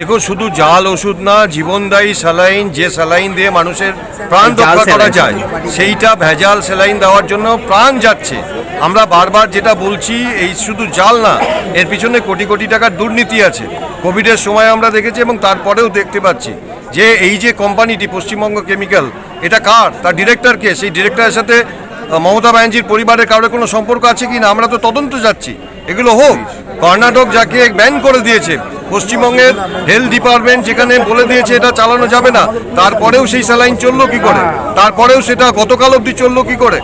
দেখুন শুধু জাল ওষুধ না জীবনদায়ী স্যালাইন যে স্যালাইন দিয়ে মানুষের প্রাণ রক্ষা করা যায় সেইটা ভেজাল স্যালাইন দেওয়ার জন্য প্রাণ যাচ্ছে। আমরা বারবার যেটা বলছি এই শুধু জাল না এর পিছনে কোটি কোটি টাকার দুর্নীতি আছে। কোভিডের সময় আমরা দেখেছি এবং তারপরেও দেখতে পাচ্ছি যে এই যে কোম্পানিটি পশ্চিমবঙ্গ কেমিক্যাল এটা কার? তার ডিরেক্টরকে সেই ডিরেক্টরের সাথে মমতা ব্যানার্জির পরিবারের কারোর কোনো সম্পর্ক আছে কি না? আমরা তো তদন্ত যাচ্ছি। এগুলো হোক কর্ণাটক যাকে ব্যান করে দিয়েছে পশ্চিমবঙ্গের হেলথ ডিপার্টমেন্ট যেখানে বলে দিয়েছে এটা চালানো যাবে না, তারপরেও সেই স্যালাইন চলল কি করে? তারপরেও সেটা গতকাল অবধি চলল কি করে?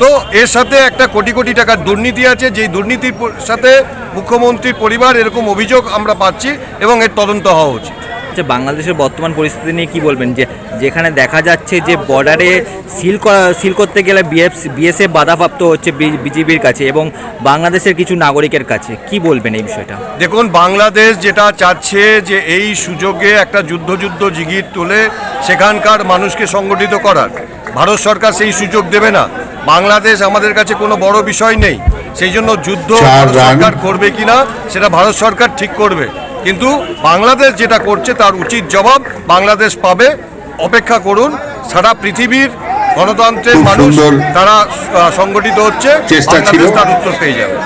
তো এর সাথে একটা কোটি কোটি টাকার দুর্নীতি আছে, যেই দুর্নীতির সাথে মুখ্যমন্ত্রীর পরিবার এরকম অভিযোগ আমরা পাচ্ছি এবং এর তদন্ত হওয়া উচিত। আচ্ছা বাংলাদেশের বর্তমান পরিস্থিতি নিয়ে কি বলবেন? যে যেখানে দেখা যাচ্ছে যে বর্ডারে সিল করা সিল করতে গেলে বিএফ বিএসএফ বাধাপ্রাপ্ত হচ্ছে বিজেপির কাছে এবং বাংলাদেশের কিছু নাগরিকের কাছে। কি বলবেন এই বিষয়টা? দেখুন বাংলাদেশ যেটা চাচ্ছে যে এই সুযোগে একটা যুদ্ধ যুদ্ধ জিগির তুলে সেখানকার মানুষকে সংগঠিত করার। ভারত সরকার সেই সুযোগ দেবে না। বাংলাদেশ আমাদের কাছে কোনো বড় বিষয় নেই। সেই জন্য যুদ্ধ। সরকার করবে কিনা সেটা ভারত সরকার ঠিক করবে। কিন্তু বাংলাদেশ যেটা করছে তার উচিত জবাব বাংলাদেশ পাবে অপেক্ষা করুন সারা পৃথিবীর গণতন্ত্রের মানুষ তারা সংগঠিত হচ্ছে চেষ্টা ছিল। তার উত্তর পেয়ে যাবে